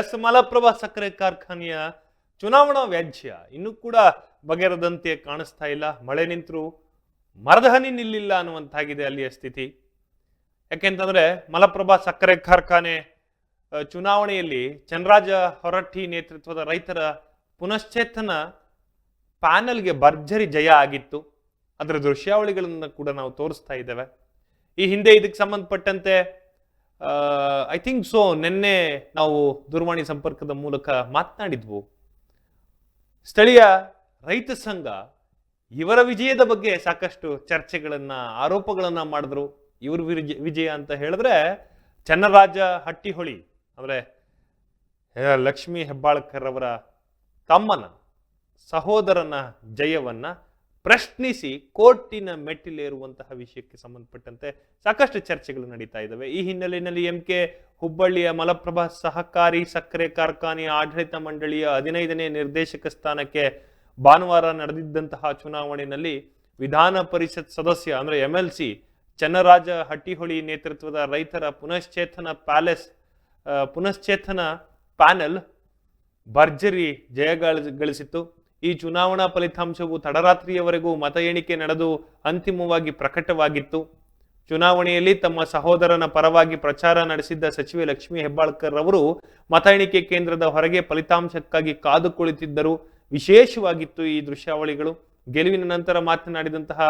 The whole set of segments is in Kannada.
ಎಸ್ ಮಲಪ್ರಭಾ ಸಕ್ಕರೆ ಕಾರ್ಖಾನೆಯ ಚುನಾವಣಾ ವ್ಯಾಜ್ಯ ಇನ್ನೂ ಕೂಡ ಬಗೆರದಂತೆ ಕಾಣಿಸ್ತಾ ಇಲ್ಲ. ಮಳೆ ನಿಂತರೂ ಮರದ ಹನಿ ನಿಲ್ಲಿಲ್ಲ ಅನ್ನುವಂತಾಗಿದೆ ಅಲ್ಲಿಯ ಸ್ಥಿತಿ. ಯಾಕೆಂತಂದ್ರೆ ಮಲಪ್ರಭಾ ಸಕ್ಕರೆ ಕಾರ್ಖಾನೆ ಚುನಾವಣೆಯಲ್ಲಿ ಚನ್ರಾಜ ಹೊರಟ್ಟಿ ನೇತೃತ್ವದ ರೈತರ ಪುನಶ್ಚೇತನ ಪ್ಯಾನಲ್ಗೆ ಭರ್ಜರಿ ಜಯ ಆಗಿತ್ತು. ಅದರ ದೃಶ್ಯಾವಳಿಗಳನ್ನು ಕೂಡ ನಾವು ತೋರಿಸ್ತಾ ಇದ್ದೇವೆ. ಈ ಹಿಂದೆ ಇದಕ್ಕೆ ಸಂಬಂಧಪಟ್ಟಂತೆ ಐ ಥಿಂಕ್ ಸೊ ನಿನ್ನೆ ನಾವು ದೂರವಾಣಿ ಸಂಪರ್ಕದ ಮೂಲಕ ಮಾತನಾಡಿದ್ವು. ಸ್ಥಳೀಯ ರೈತ ಸಂಘ ಇವರ ವಿಜಯದ ಬಗ್ಗೆ ಸಾಕಷ್ಟು ಚರ್ಚೆಗಳನ್ನ, ಆರೋಪಗಳನ್ನ ಮಾಡಿದ್ರು. ಇವ್ರ ವಿಜಯ ಅಂತ ಹೇಳಿದ್ರೆ, ಚನ್ನರಾಜ ಹಟ್ಟಿಹೊಳಿ ಅಂದ್ರೆ ಲಕ್ಷ್ಮೀ ಹೆಬ್ಬಾಳ್ಕರ್ ಅವರ ತಮ್ಮನ ಸಹೋದರನ ಜಯವನ್ನ ಪ್ರಶ್ನಿಸಿ ಕೋರ್ಟಿನ ಮೆಟ್ಟಿಲೇರುವಂತಹ ವಿಷಯಕ್ಕೆ ಸಂಬಂಧಪಟ್ಟಂತೆ ಸಾಕಷ್ಟು ಚರ್ಚೆಗಳು ನಡೀತಾ ಇದ್ದಾವೆ. ಈ ಹಿನ್ನೆಲೆಯಲ್ಲಿ ಎಂ ಕೆ ಹುಬ್ಬಳ್ಳಿಯ ಮಲಪ್ರಭಾ ಸಹಕಾರಿ ಸಕ್ಕರೆ ಕಾರ್ಖಾನೆಯ ಆಡಳಿತ ಮಂಡಳಿಯ ಹದಿನೈದನೇ ನಿರ್ದೇಶಕ ಸ್ಥಾನಕ್ಕೆ ಭಾನುವಾರ ನಡೆದಿದ್ದಂತಹ ಚುನಾವಣೆಯಲ್ಲಿ ವಿಧಾನ ಪರಿಷತ್ ಸದಸ್ಯ ಅಂದ್ರೆ M L C Channaraj Hattiholi ನೇತೃತ್ವದ ರೈತರ ಪುನಶ್ಚೇತನ ಪ್ಯಾಲೆಸ್ ಪುನಶ್ಚೇತನ ಪ್ಯಾನೆಲ್ ಭರ್ಜರಿ ಜಯ ಗಳಿಸಿತು ಈ ಚುನಾವಣಾ ಫಲಿತಾಂಶವು ತಡರಾತ್ರಿಯವರೆಗೂ ಮತ ಎಣಿಕೆ ನಡೆದು ಅಂತಿಮವಾಗಿ ಪ್ರಕಟವಾಗಿತ್ತು. ಚುನಾವಣೆಯಲ್ಲಿ ತಮ್ಮ ಸಹೋದರನ ಪರವಾಗಿ ಪ್ರಚಾರ ನಡೆಸಿದ್ದ ಸಚಿವೆ ಲಕ್ಷ್ಮೀ ಹೆಬ್ಬಾಳ್ಕರ್ ಅವರು ಮತ ಎಣಿಕೆ ಕೇಂದ್ರದ ಹೊರಗೆ ಫಲಿತಾಂಶಕ್ಕಾಗಿ ಕಾದು ಕುಳಿತಿದ್ದರು. ವಿಶೇಷವಾಗಿತ್ತು ಈ ದೃಶ್ಯಾವಳಿಗಳು. ಗೆಲುವಿನ ನಂತರ ಮಾತನಾಡಿದಂತಹ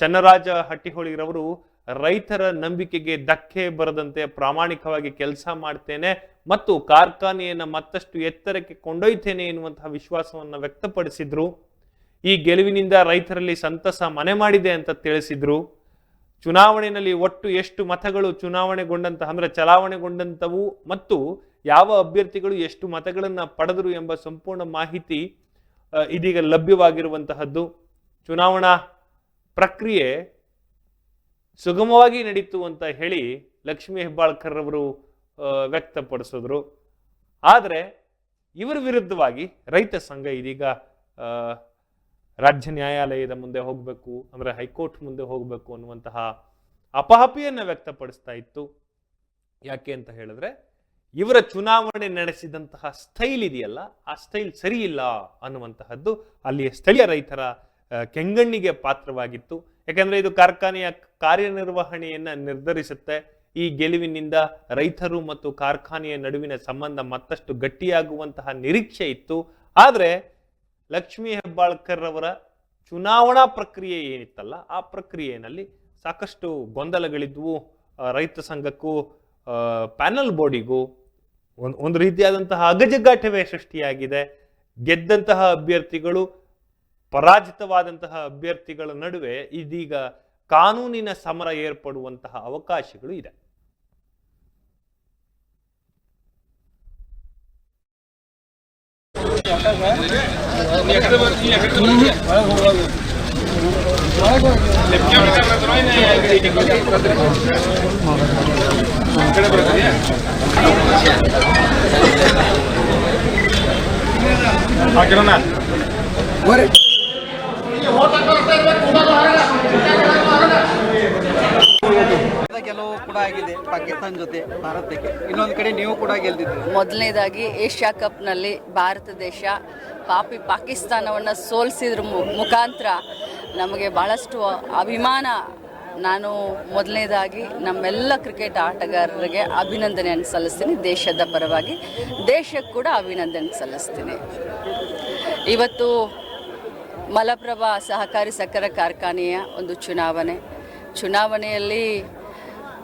ಚನ್ನರಾಜ ಹಟ್ಟಿಹೊಳಿರವರು ರೈತರ ನಂಬಿಕೆಗೆ ಧಕ್ಕೆ ಬರದಂತೆ ಪ್ರಾಮಾಣಿಕವಾಗಿ ಕೆಲಸ ಮಾಡ್ತೇನೆ ಮತ್ತು ಕಾರ್ಖಾನೆಯನ್ನು ಮತ್ತಷ್ಟು ಎತ್ತರಕ್ಕೆ ಕೊಂಡೊಯ್ತೇನೆ ಎನ್ನುವಂತಹ ವಿಶ್ವಾಸವನ್ನು ವ್ಯಕ್ತಪಡಿಸಿದ್ರು. ಈ ಗೆಲುವಿನಿಂದ ರೈತರಲ್ಲಿ ಸಂತಸ ಮನೆ ಮಾಡಿದೆ ಅಂತ ತಿಳಿಸಿದ್ರು. ಚುನಾವಣೆಯಲ್ಲಿ ಒಟ್ಟು ಎಷ್ಟು ಮತಗಳು ಚುನಾವಣೆಗೊಂಡಂತಹ ಅಂದ್ರೆ ಚಲಾವಣೆಗೊಂಡಂತವು ಮತ್ತು ಯಾವ ಅಭ್ಯರ್ಥಿಗಳು ಎಷ್ಟು ಮತಗಳನ್ನು ಪಡೆದರು ಎಂಬ ಸಂಪೂರ್ಣ ಮಾಹಿತಿ ಇದೀಗ ಲಭ್ಯವಾಗಿರುವಂತಹದ್ದು. ಚುನಾವಣಾ ಪ್ರಕ್ರಿಯೆ ಸುಗಮವಾಗಿ ನಡೀತು ಅಂತ ಹೇಳಿ ಲಕ್ಷ್ಮೀ ಹೆಬ್ಬಾಳ್ಕರ್ ಅವರು ವ್ಯಕ್ತಪಡಿಸಿದ್ರು. ಆದರೆ ಇವರ ವಿರುದ್ಧವಾಗಿ ರೈತ ಸಂಘ ಇದೀಗ ರಾಜ್ಯ ನ್ಯಾಯಾಲಯದ ಮುಂದೆ ಹೋಗಬೇಕು, ಅಂದರೆ ಹೈಕೋರ್ಟ್ ಮುಂದೆ ಹೋಗಬೇಕು ಅನ್ನುವಂತಹ ಅಪಹಪಿಯನ್ನು ವ್ಯಕ್ತಪಡಿಸ್ತಾ ಇತ್ತು. ಯಾಕೆ ಅಂತ ಹೇಳಿದ್ರೆ, ಇವರ ಚುನಾವಣೆ ನಡೆಸಿದಂತಹ ಸ್ಟೈಲ್ ಇದೆಯಲ್ಲ, ಆ ಸ್ಟೈಲ್ ಸರಿಯಿಲ್ಲ ಅನ್ನುವಂತಹದ್ದು ಅಲ್ಲಿಯ ಸ್ಥಳೀಯ ರೈತರ ಕೆಂಗಣ್ಣಿಗೆ ಪಾತ್ರವಾಗಿತ್ತು. ಯಾಕಂದ್ರೆ ಇದು ಕಾರ್ಖಾನೆಯ ಕಾರ್ಯನಿರ್ವಹಣೆಯನ್ನ ನಿರ್ಧರಿಸುತ್ತೆ. ಈ ಗೆಲುವಿನಿಂದ ರೈತರು ಮತ್ತು ಕಾರ್ಖಾನೆಯ ನಡುವಿನ ಸಂಬಂಧ ಮತ್ತಷ್ಟು ಗಟ್ಟಿಯಾಗುವಂತಹ ನಿರೀಕ್ಷೆ ಇತ್ತು. ಆದರೆ ಲಕ್ಷ್ಮೀ ಹೆಬ್ಬಾಳ್ಕರ್ ಅವರ ಚುನಾವಣಾ ಪ್ರಕ್ರಿಯೆ ಏನಿತ್ತಲ್ಲ, ಆ ಪ್ರಕ್ರಿಯೆಯಲ್ಲಿ ಸಾಕಷ್ಟು ಗೊಂದಲಗಳಿದ್ವು. ರೈತ ಸಂಘಕ್ಕೂ ಪ್ಯಾನಲ್ ಬೋರ್ಡಿಗೂ ಒಂದು ಒಂದು ರೀತಿಯಾದಂತಹ ಅಗಜಗಾಟವೇ ಸೃಷ್ಟಿಯಾಗಿದೆ. ಗೆದ್ದಂತಹ ಅಭ್ಯರ್ಥಿಗಳು ಪರಾಜಿತವಾದಂತಹ ಅಭ್ಯರ್ಥಿಗಳ ನಡುವೆ ಇದೀಗ ಕಾನೂನಿನ ಸಮರ ಏರ್ಪಡುವಂತಹ ಅವಕಾಶಗಳು ಇದೆ. ಕೂಡ ಆಗಿದೆ ಪಾಕಿಸ್ತಾನ ಜೊತೆ ಭಾರತಕ್ಕೆ. ಇನ್ನೊಂದು ಕಡೆ ನೀವು ಕೂಡ ಗೆಲ್ದಿದ್ರು ಮೊದಲನೇದಾಗಿ ಏಷ್ಯಾ ಕಪ್ನಲ್ಲಿ ಭಾರತ ದೇಶ ಪಾಪಿ ಪಾಕಿಸ್ತಾನವನ್ನು ಸೋಲಿಸಿದ್ರ ಮುಖಾಂತರ ನಮಗೆ ಭಾಳಷ್ಟು ಅಭಿಮಾನ. ನಾನು ಮೊದಲನೇದಾಗಿ ನಮ್ಮೆಲ್ಲ ಕ್ರಿಕೆಟ್ ಆಟಗಾರರಿಗೆ ಅಭಿನಂದನೆಯನ್ನು ಸಲ್ಲಿಸ್ತೀನಿ. ದೇಶದ ಪರವಾಗಿ ದೇಶಕ್ಕೆ ಕೂಡ ಅಭಿನಂದನೆ ಸಲ್ಲಿಸ್ತೀನಿ. ಇವತ್ತು ಮಲಪ್ರಭಾ ಸಹಕಾರಿ ಸಕ್ಕರೆ ಕಾರ್ಖಾನೆಯ ಒಂದು ಚುನಾವಣೆ. ಚುನಾವಣೆಯಲ್ಲಿ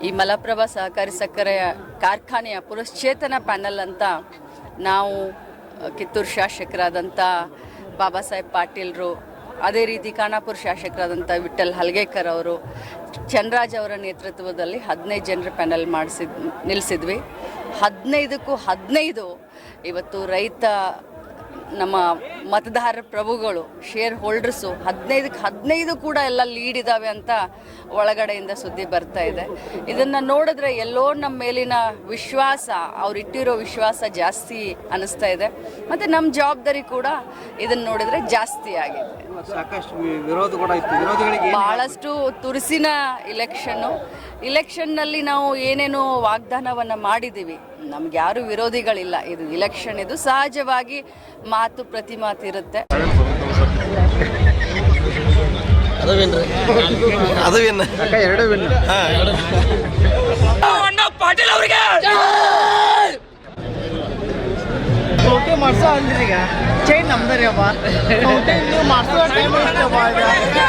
ಈ ಮಲಪ್ರಭಾ ಸಹಕಾರಿ ಸಕ್ಕರೆಯ ಕಾರ್ಖಾನೆಯ ಪುನಶ್ಚೇತನ ಪ್ಯಾನಲ್ ಅಂತ ನಾವು ಕಿತ್ತೂರು ಶಾಸಕರಾದಂಥ ಬಾಬಾ ಸಾಹೇಬ್ ಪಾಟೀಲ್ರು, ಅದೇ ರೀತಿ ಖಾನಾಪುರ ಶಾಸಕರಾದಂಥ ವಿಠಲ್ ಹಲ್ಗೇಕರ್ ಅವರು ಚನ್ರಾಜ್ ಅವರ ನೇತೃತ್ವದಲ್ಲಿ ಹದಿನೈದು ಜನರ ಪ್ಯಾನಲ್ ಮಾಡಿಸಿದ್ ನಿಲ್ಲಿಸಿದ್ವಿ ಹದಿನೈದಕ್ಕೂ ಹದಿನೈದು, ಇವತ್ತು ರೈತ ನಮ್ಮ ಮತದಾರ ಪ್ರಭುಗಳು ಶೇರ್ ಹೋಲ್ಡರ್ಸು ಹದಿನೈದಕ್ಕೆ ಹದಿನೈದು ಕೂಡ ಎಲ್ಲ ಲೀಡ್ ಇದ್ದಾವೆ ಅಂತ ಒಳಗಡೆಯಿಂದ ಸುದ್ದಿ ಬರ್ತಾ ಇದೆ. ಇದನ್ನು ನೋಡಿದ್ರೆ ಎಲ್ಲೋ ನಮ್ಮ ಮೇಲಿನ ವಿಶ್ವಾಸ ಅವ್ರು ಇಟ್ಟಿರೋ ವಿಶ್ವಾಸ ಜಾಸ್ತಿ ಅನಿಸ್ತಾ ಇದೆ. ಮತ್ತು ನಮ್ಮ ಜವಾಬ್ದಾರಿ ಕೂಡ ಇದನ್ನು ನೋಡಿದ್ರೆ ಜಾಸ್ತಿ ಆಗಿದೆ. ಸಾಕಷ್ಟು ವಿ- ವಿರೋಧ ಕೂಡ ಇತ್ತು. ವಿರೋಧಿಗಳಿಗೆ ಏನ್ ಭಾಳಷ್ಟು ತುರುಸಿನ ಇಲೆಕ್ಷನ್ನು ಇಲೆಕ್ಷನ್ನಲ್ಲಿ ನಾವು ಏನೇನು ವಾಗ್ದಾನವನ್ನು ಮಾಡಿದ್ದೀವಿ ನಮ್ಗೆ ಯಾರು ವಿರೋಧಿಗಳಿಲ್ಲ. ಇದು ಇಲೆಕ್ಷನ್ ಇದು ಸಹಜವಾಗಿ ಮಾತು ಪ್ರತಿ ಮಾತು ಇರುತ್ತೆ ಅದು ವಿನ್. ಅದು ವಿನ್ ಎರಡು ವಿನ್ ಓಕೆ ಮಾಡ್ಸೋ ಈಗ. ಚೈನ್ ನಮ್ದರಿ ಅವ. ನೀವು ಮಾಡ್ಸೋ ಟೈಮ್ ಈಗ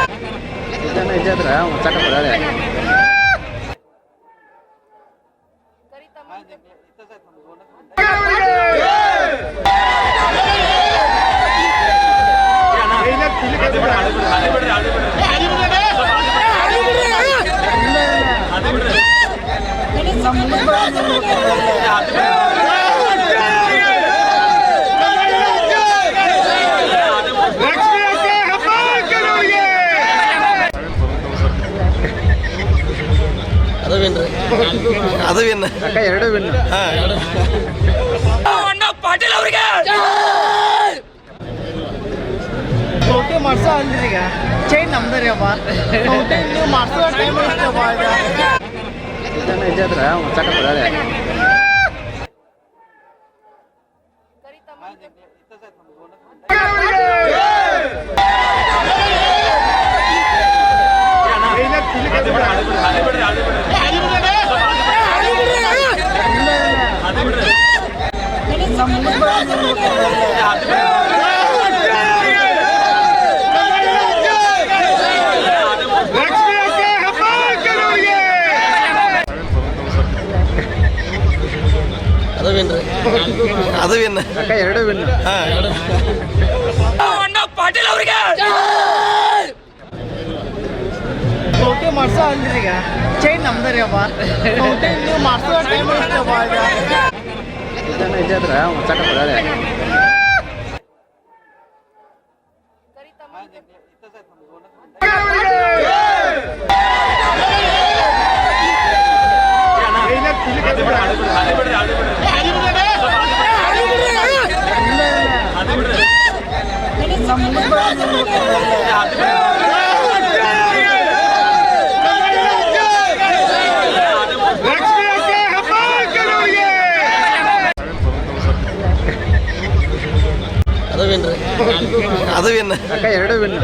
ಇದನ್ನ ಇದ್ದಿದ್ರೆ ಮುಚ್ಚಾಕ ಬರೋದೆ ಅದು ವಿನ್ ಅದು ವಿನ್ ಎರಡು ವಿನ್ ಓಕೆ ಮಾಡ್ಸೋ ಅಲ್ರಿ ಈಗ. ಚೈನ್ ನಮ್ದರಿ ಅವ. ನೀವು ಮಾಡ್ಸೋ ಟೈಮ್ ಇಷ್ಟವ ಈಗ. ಅದು ವಿನ್ ಎರಡು ವಿನ್ ವಿನ್ ಓಕೆ ಮಾಡ್ಸೋ ಅಲ್ರಿ ಈಗ. ಚೈನ್ ನಮ್ದರಿ ರೀ ನೀವು ಮಾಡ್ಸೋ ಟೈಮ್ ಈಗ. ಇದನ್ನ ಇದ್ದಿದ್ರೆ ಮುಚ್ಚಾಕ ಅದು ವಿನ್. ಅದು ವಿನ್. ಎರಡು ವಿನ್.